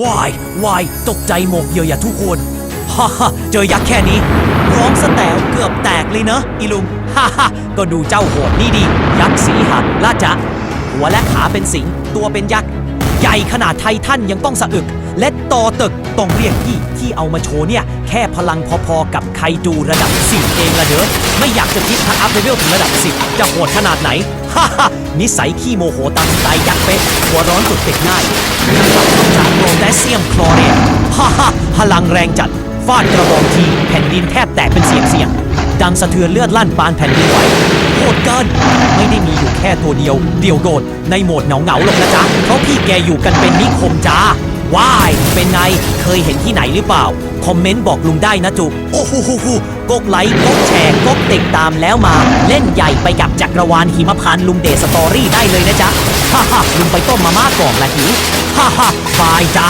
วายวายตกใจหมกเยอะอย่าทุกคนฮ่าฮ่าเจอยักษ์แค่นี้ ร้องสแตวเกือบแตกเลยเนอะอีลุงฮ่าฮ่าก็ดูเจ้าโหดนี่ดี ยักษ์สีหักลาจะหัวและขาเป็นสิง ตัวเป็นยักษ์ ใหญ่ขนาดไททันยังต้องสะอึก และต่อตึกต้องเรียกพี่ที่เอามาโชว์เนี่ย แค่พลังพอๆกับไคจูระดับ 10 เองละเด้อไม่อยากจะคิดถ้าอัพเลเวลถึงระดับ 10 จะโหดขนาดไหน ฮ่าฮ่านิสัยขี้โมโหตามสไตล์ยักษ์เป๊ะหัวร้อนสุดติดง่ายยับจากโปรแทสเซียมคลอเรตฮ่าฮ่าพลังแรงจัด ฟาดกระบองที แผ่นดินแทบแตกเป็นเสียงเสียงดังสะเทือนเลือดลั่นปานแผ่นดินไหวโหดเกิน ไม่ได้มีอยู่แค่ตัวเดียว เดียวโดด ในโหมดเหงาเหงาหรอกนะจ๊ะ เพราะพี่แกอยู่กันเป็นนิคมจ้าว้ายเป็นไง เคยเห็นที่ไหนหรือเปล่า คอมเมนต์บอกลุงได้นะจุโอ้โหกกดไลค์กดแชร์กดติดตามแล้วมา เล่นใหญ่ไปกับจักรวาลหิมพานลุงเดสตอรี่ได้เลยนะจ๊ะ ฮ่าฮ่าลุงไปต้มมาม่าก่อนละหิวฮ่าฮ่าบายจ้า